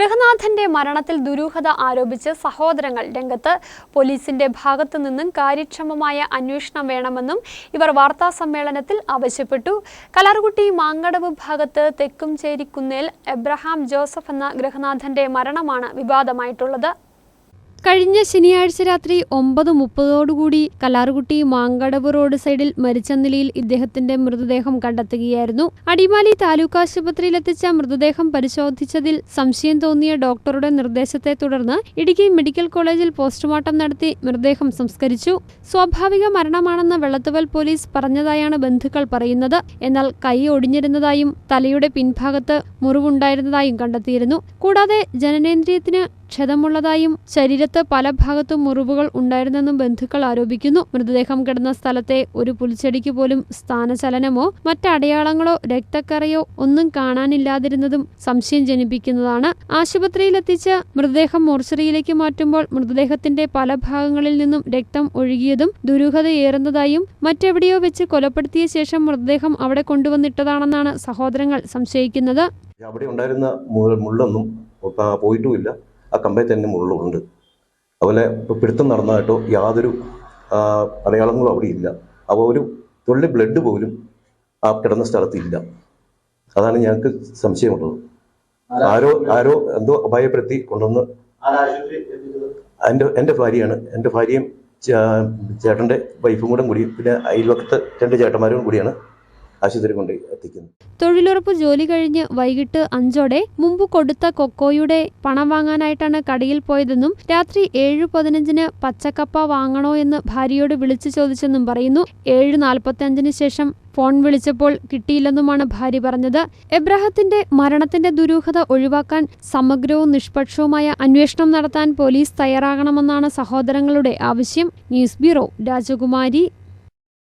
ഗൃഹനാഥന്റെ മരണത്തിൽ ദുരൂഹത ആരോപിച്ച് സഹോദരങ്ങൾ രംഗത്ത് പോലീസിന്റെ ഭാഗത്തു നിന്നും കാര്യക്ഷമമായ അന്വേഷണം വേണമെന്നും ഇവർ വാർത്താ സമ്മേളനത്തിൽ ആവശ്യപ്പെട്ടു. കലാർകുട്ടി മാങ്കടവ് ഭാഗത്ത് തെക്കും ചേരിക്കുന്നേൽ എബ്രഹാം ജോസഫ് എന്ന ഗൃഹനാഥന്റെ മരണമാണ് വിവാദമായിട്ടുള്ളത്. കഴിഞ്ഞ ശനിയാഴ്ച രാത്രി ഒമ്പത് മുപ്പതോടുകൂടി കല്ലാറുകുട്ടി മാങ്കടവ് റോഡ് സൈഡിൽ മരിച്ച നിലയിൽ ഇദ്ദേഹത്തിന്റെ മൃതദേഹം കണ്ടെത്തുകയായിരുന്നു. അടിമാലി താലൂക്ക് ആശുപത്രിയിലെത്തിച്ച മൃതദേഹം പരിശോധിച്ചതിൽ സംശയം തോന്നിയ ഡോക്ടറുടെ നിർദ്ദേശത്തെ തുടർന്ന് ഇടുക്കി മെഡിക്കൽ കോളേജിൽ പോസ്റ്റ്മോർട്ടം നടത്തി മൃതദേഹം സംസ്കരിച്ചു. സ്വാഭാവിക മരണമാണെന്ന് വെള്ളത്തുവൽ പോലീസ് പറഞ്ഞതായാണ് ബന്ധുക്കൾ പറയുന്നത്. എന്നാൽ കൈ ഒടിഞ്ഞിരുന്നതായും തലയുടെ പിൻഭാഗത്ത് മുറിവുണ്ടായിരുന്നതായും കണ്ടെത്തിയിരുന്നു. കൂടാതെ ജനനേന്ദ്രിയത്തിന് ക്ഷതമുള്ളതായും ശരീരത്ത് പല ഭാഗത്തും മുറിവുകൾ ഉണ്ടായിരുന്നെന്നും ബന്ധുക്കൾ ആരോപിക്കുന്നു. മൃതദേഹം കിടന്ന സ്ഥലത്തെ ഒരു പുൽച്ചെടിക്ക് പോലും സ്ഥാനചലനമോ മറ്റടയാളങ്ങളോ രക്തക്കറയോ ഒന്നും കാണാനില്ലാതിരുന്നതും സംശയം ജനിപ്പിക്കുന്നതാണ്. ആശുപത്രിയിലെത്തിച്ച് മൃതദേഹം മോർച്ചറിയിലേക്ക് മാറ്റുമ്പോൾ മൃതദേഹത്തിന്റെ പല ഭാഗങ്ങളിൽ നിന്നും രക്തം ഒഴുകിയതും ദുരൂഹതയേറുന്നതായും മറ്റെവിടെയോ വെച്ച് കൊലപ്പെടുത്തിയ ശേഷം മൃതദേഹം അവിടെ കൊണ്ടുവന്നിട്ടതാണെന്നാണ് സഹോദരങ്ങൾ സംശയിക്കുന്നത്. അവിടെ ഉണ്ടായിരുന്ന മുള്ളൊന്നും പോയിട്ടുമില്ല. ആ കമ്പനി തന്നെ മുകളിലുണ്ട്. അതുപോലെ ഇപ്പോൾ പിടുത്തം നടന്നതായിട്ടോ യാതൊരു അടയാളങ്ങളും അവിടെ ഇല്ല. അപ്പോൾ ഒരു തുള്ളി ബ്ലഡ് പോലും ആ കിടന്ന സ്ഥലത്ത് ഇല്ല. അതാണ് ഞങ്ങൾക്ക് സംശയമുള്ളത്. ആരോ ആരോ എന്തോ അപായപ്പെടുത്തി കൊണ്ടുവന്ന് എന്റെ എന്റെ ഭാര്യയാണ്. എന്റെ ഭാര്യയും ചേട്ടന്റെ വൈഫും കൂടെ കൂടി. പിന്നെ അയൽവക്കത്ത് രണ്ട് ചേട്ടന്മാരും കൂടിയാണ്. ആശുപത്രി കൊണ്ട് എത്തിക്കുന്നു. തൊഴിലുറപ്പ് ജോലി കഴിഞ്ഞ് വൈകിട്ട് അഞ്ചോടെ മുമ്പ് കൊടുത്ത കൊക്കോയുടെ പണം വാങ്ങാനായിട്ടാണ് കടയിൽ പോയതെന്നും രാത്രി ഏഴ് പതിനഞ്ചിന് പച്ചക്കപ്പ വാങ്ങണോ എന്ന് ഭാര്യയോട് വിളിച്ചു ചോദിച്ചെന്നും പറയുന്നു. ഏഴ് നാൽപ്പത്തി അഞ്ചിന് ശേഷം ഫോൺ വിളിച്ചപ്പോൾ കിട്ടിയില്ലെന്നുമാണ് ഭാര്യ പറഞ്ഞത്. എബ്രാഹത്തിന്റെ മരണത്തിന്റെ ദുരൂഹത ഒഴിവാക്കാൻ സമഗ്രവും നിഷ്പക്ഷവുമായ അന്വേഷണം നടത്താൻ പോലീസ് തയ്യാറാകണമെന്നാണ് സഹോദരങ്ങളുടെ ആവശ്യം. ന്യൂസ് ബ്യൂറോ രാജകുമാരി